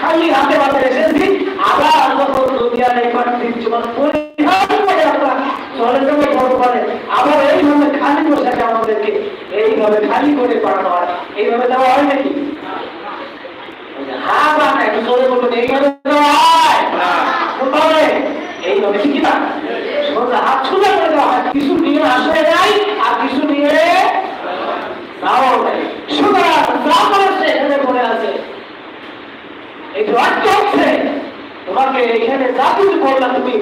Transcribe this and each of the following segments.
খালি হাতে হাতে এইভাবে খালি আমাদেরকে এইভাবে খালি করে পাঠানো হয়। এইভাবে দেওয়া হয় নাকি? হ্যাঁ বা দেওয়া হয় কোনভাবে এইভাবে ঠিক না সোজা হাত সোজা করে দেওয়া হয় কিছু নিয়ে আসে নাই আর কিছু নিয়ে নাও নাই সুতরাং যা করেছে এখানে পড়ে আছে। এই অর্থ হচ্ছে তোমাকে এখানে যা কিছু বললাম তুমি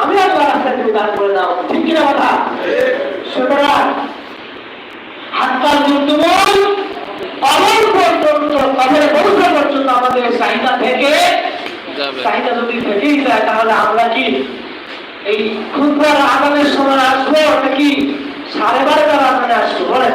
আমি আল্লাহ রাস্তায় তুমি দান করে দাও। ঠিক কিনা কথা? সুতরাং হাতটা মৃত্যুবল কবর পর্যন্ত কবরে পৌঁছা পর্যন্ত আমাদের চাহিদা থেকে চাহিদা যদি থেকেই যায় তাহলে আমরা কি এই খুববার আগামের সময় আসব নাকি সাড়ে বারোটার আগামে আসব? বলেন।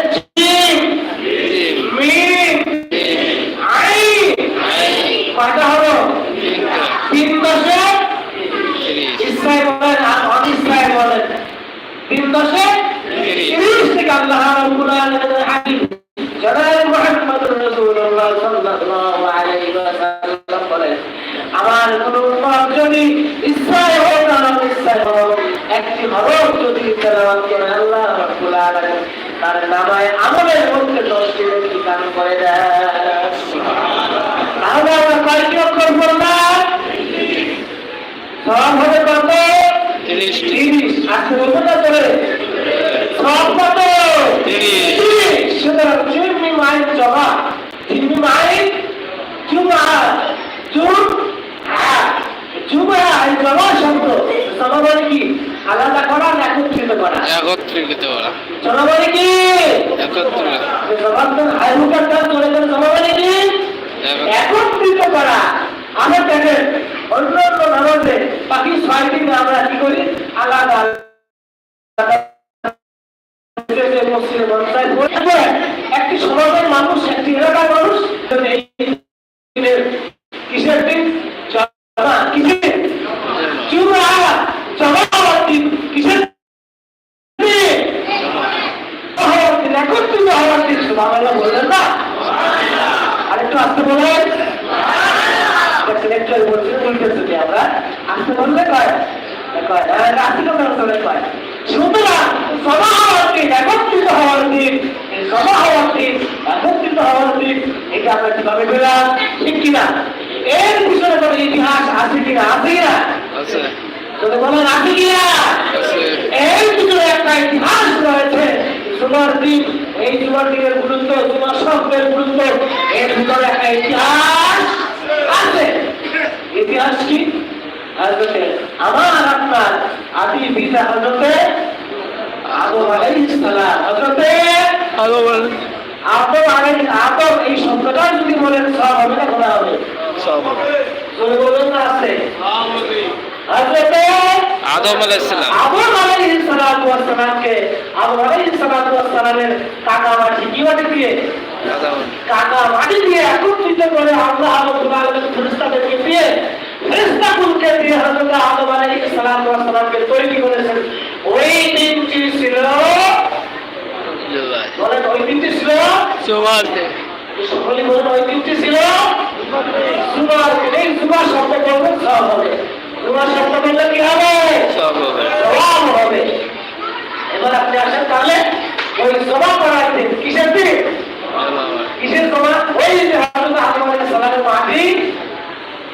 তিরিশ থেকে আল্লাহ রাব্বুল আলামিনের হাবিব জনাব মুহাম্মদুর রাসূলুল্লাহ সাল্লাল্লাহু আলাইহি ওয়াসাল্লাম বলেন আমার কোন উম্মত যদি ইসরায়েল হোক আর অনিসরায়েল হোক একটি হরফ যদি তেলাওয়াত করে আল্লাহ রাব্বুল আলামিন তার নামায় আমলের মধ্যে দশটি নেকি দান করে দেয় তাহলে আমরা কয়টি অক্ষর বললাম সব হবে কত। তিরিশ আজকে না তোরে সব কত তিরিশ। তিরিশ। সুতরাং জিম্মি মাইন জমা জিম্মি মাইন জুমা জুম জুমা একত্রিত করা। একত্রিত। দেখেন অন্য অন্য নামাজে বাকি আমরা কি করি? আলাদা একটি সমাজের মানুষ, একটি এলাকার মানুষ যদি এই দিনের কিসের দিন জমা কিসের জুমা জমা হওয়ার দিন কিসের দিন হওয়ার দিন একত্রিত হওয়ার দিন সুবহানাল্লাহ বললেন না আরেকটু আসতে বলেন সিলেক্টর বলছি বলতেছি কি আমরা আসতে বললে কয় কয় রাশি কথা বলে কয় সুতরাং হওয়ার একত্রিত হওয়ার দিন এই সভা একত্রিত হওয়ার দিন এটা আমরা কীভাবে পেলাম? ঠিক কিনা? এর পিছনে কোনো ইতিহাস আছে কিনা? আছে কিনা? যদি বলেন আছে কিনা? এর ভিতরে একটা ইতিহাস রয়েছে জুমার দিন এই জুমার দিনের গুরুত্ব জুমার শব্দের গুরুত্ব। এর ভিতরে একটা ইতিহাস আছে। ইতিহাস কি? আমার আপনার আদি পিতা হজরতে আদম আলাইহিস সালাম। হজরতে বলেন আদম আলাইহিস আদম এই শব্দটা যদি বলেন সব হবে না গোনা হবে? সব যদি বলবেন না আছে। হজরতে আদম আলাইসালাম আবুল আলাইহিস সালাতু ওয়াস সালামকে আবু আলাইহিস সালাতু ওয়াস সালামের কাকা মাটি কি মাটি দিয়ে? কাকা মাটি দিয়ে একত্রিত করে আল্লাহ রাব্বুল আলামিন ফেরেশতাদেরকে দিয়ে ফেরেশতাকুলকে দিয়ে হযরত আদম আলাইহিস ওয়াস সালামকে তৈরি করেছেন ওই দিনটি ছিল বলেন ওই দিনটি ছিল সোমার সকলে বলেন ওই দিনটি ছিল সুমার এই সুমার শব্দ বলবেন সব হবে। সুমার শব্দ বললে কি হবে? সব হবে। সওয়াব হবে। এবার আপনি আসেন তাহলে ওই জমা করার দিন কিসের দিন? কিসের জমা ওই যে হযরত আদম আলাইহিস সালামের মাটি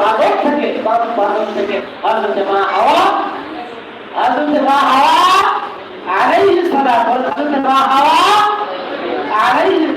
बांधो सके बांधो बांधो सके हर जमा हवा हर जमा हवा आ रही है सदा हर जमा हवा आ रही है